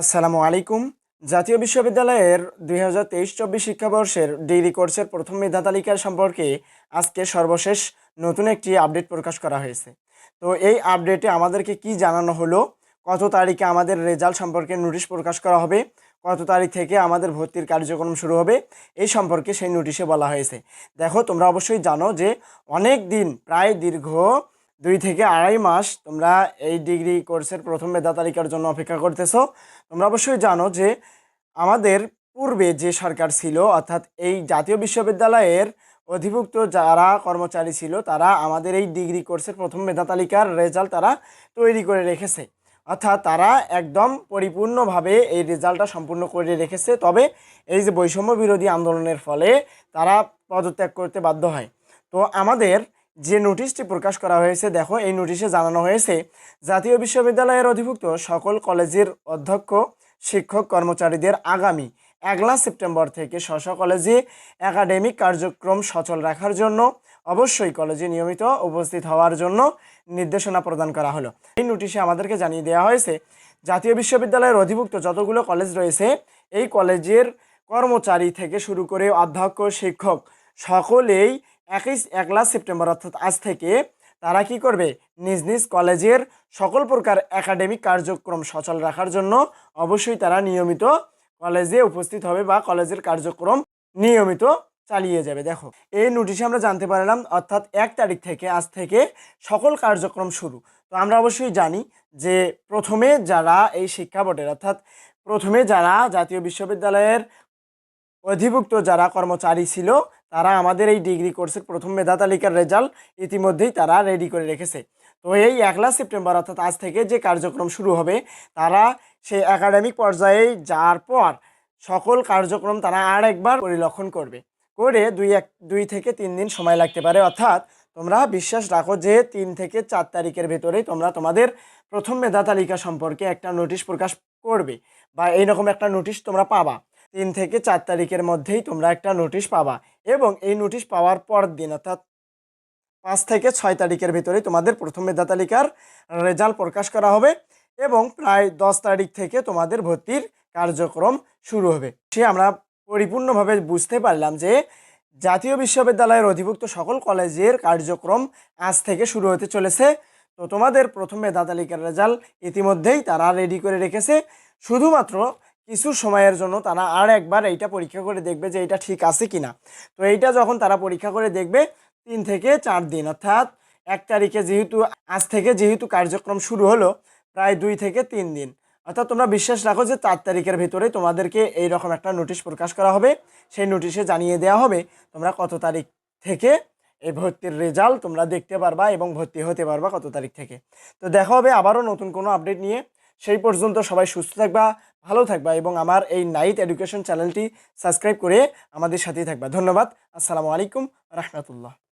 আসসালামু আলাইকুম। জাতীয় বিশ্ববিদ্যালয়ের দুই হাজার তেইশ চব্বিশ শিক্ষাবর্ষের ডিগ্রি কোর্সের প্রথম মেধা তালিকার সম্পর্কে আজকে সর্বশেষ নতুন একটি আপডেট প্রকাশ করা হয়েছে। তো এই আপডেটে আমাদেরকে কি জানানো হলো? কত তারিখে আমাদের রেজাল্ট সম্পর্কে নোটিশ প্রকাশ করা হবে? কত তারিখ থেকে আমাদের ভর্তির কার্যক্রম শুরু হবে? এই সম্পর্কে সেই নোটিশে বলা হয়েছে। দেখো, তোমরা অবশ্যই জানো যে অনেক দিন, প্রায় দীর্ঘ দুই থেকে আড়াই মাস তোমরা এই ডিগ্রি কোর্সের প্রথম মেধা তালিকার জন্য অপেক্ষা করতেছো। তোমরা অবশ্যই জানো যে আমাদের পূর্বে যে সরকার ছিল, অর্থাৎ এই জাতীয় বিশ্ববিদ্যালয়ের অধিভুক্ত যারা কর্মচারী ছিল, তারা আমাদের এই ডিগ্রি কোর্সের প্রথম মেধা তালিকার রেজাল্ট তারা তৈরি করে রেখেছে। অর্থাৎ তারা একদম পরিপূর্ণভাবে এই রেজাল্টটা সম্পূর্ণ করে রেখেছে। তবে এই যে বৈষম্য বিরোধী আন্দোলনের ফলে তারা পদত্যাগ করতে বাধ্য হয়। তো আমাদের যে নোটিশটি প্রকাশ করা হয়েছে, দেখো, এই নোটিশে জানানো হয়েছে, জাতীয় বিশ্ববিদ্যালয়ের অধিভুক্ত সকল কলেজের অধ্যক্ষ, শিক্ষক, কর্মচারীদের আগামী একলা সেপ্টেম্বর থেকে স্ব কলেজে একাডেমিক কার্যক্রম সচল রাখার জন্য অবশ্যই কলেজে নিয়মিত উপস্থিত হওয়ার জন্য নির্দেশনা প্রদান করা হলো। এই নোটিশে আমাদেরকে জানিয়ে দেওয়া হয়েছে, জাতীয় বিশ্ববিদ্যালয়ের অধিভুক্ত যতগুলো কলেজ রয়েছে, এই কলেজের কর্মচারী থেকে শুরু করে অধ্যক্ষ, শিক্ষক, সকলেই একই একলা সেপ্টেম্বর, অর্থাৎ আজ থেকে তারা কি করবে? নিজ নিজ কলেজের সকল প্রকার একাডেমিক কার্যক্রম সচল রাখার জন্য অবশ্যই তারা নিয়মিত কলেজে উপস্থিত হবে বা কলেজের কার্যক্রম নিয়মিত চালিয়ে যাবে। দেখো, এই নোটিশে আমরা জানতে পারলাম, অর্থাৎ এক তারিখ থেকে আজ থেকে সকল কার্যক্রম শুরু। তো আমরা অবশ্যই জানি যে প্রথমে যারা এই শিক্ষা বোর্ডের, অর্থাৎ প্রথমে যারা জাতীয় বিশ্ববিদ্যালয়ের অধিভুক্ত যারা কর্মচারী ছিল, তারা আমাদের এই ডিগ্রি কোর্সের প্রথম মেধা তালিকার রেজাল্ট ইতিমধ্যেই তারা রেডি করে রেখেছে। তো এই একলা সেপ্টেম্বর অর্থাৎ আজ থেকে যে কার্যক্রম শুরু হবে, তারা সেই একাডেমিক পর্যায়ে যাওয়ার পর সকল কার্যক্রম তারা আর একবার পরিলক্ষণ করবে। করে দুই এক, দুই থেকে তিন দিন সময় লাগতে পারে। অর্থাৎ তোমরা বিশ্বাস রাখো যে তিন থেকে চার তারিখের ভেতরেই তোমরা তোমাদের প্রথম মেধা তালিকা সম্পর্কে একটা নোটিশ প্রকাশ করবে বা এইরকম একটা নোটিশ তোমরা পাবা। তিন থেকে চার তারিখের মধ্যেই তোমরা একটা নোটিশ পাবা এবং এই নোটিশ পাওয়ার পর দিন, অর্থাৎ পাঁচ থেকে ছয় তারিখের ভিতরে তোমাদের প্রথম মেধা তালিকার রেজাল্ট প্রকাশ করা হবে এবং প্রায় দশ তারিখ থেকে তোমাদের ভর্তির কার্যক্রম শুরু হবে। সে আমরা পরিপূর্ণভাবে বুঝতে পারলাম যে জাতীয় বিশ্ববিদ্যালয়ের অধিভুক্ত সকল কলেজের কার্যক্রম আজ থেকে শুরু হতে চলেছে। তো তোমাদের প্রথম মেধা তালিকার রেজাল্ট ইতিমধ্যেই তারা রেডি করে রেখেছে। শুধুমাত্র কিছু সময়ের জন্য তারা আর একবার এইটা পরীক্ষা করে দেখবে যে এটা ঠিক আছে কিনা। তো এইটা যখন তারা পরীক্ষা করে দেখবে, তিন থেকে চার দিন, অর্থাৎ এক তারিখে যেহেতু, আজ থেকে যেহেতু কার্যক্রম শুরু হলো, প্রায় দুই থেকে তিন দিন। অর্থাৎ তোমরা বিশ্বাস রাখো যে চার তারিখের ভিতরে তোমাদেরকে এই রকম একটা নোটিশ প্রকাশ করা হবে। সেই নোটিশে জানিয়ে দেওয়া হবে তোমরা কত তারিখ থেকে এই ভর্তির রেজাল্ট তোমরা দেখতে পারবা এবং ভর্তি হতে পারবা কত তারিখ থেকে। তো দেখা হবে আবারও নতুন কোনো আপডেট নিয়ে। সেই পর্যন্ত সবাই সুস্থ থাকবা, ভালো থাকবা এবং আমার এই নাইট এডুকেশন চ্যানেলটি সাবস্ক্রাইব করে আমাদের সাথেই থাকবা। ধন্যবাদ। আসসালামু আলাইকুম। রহমতুল্লাহ।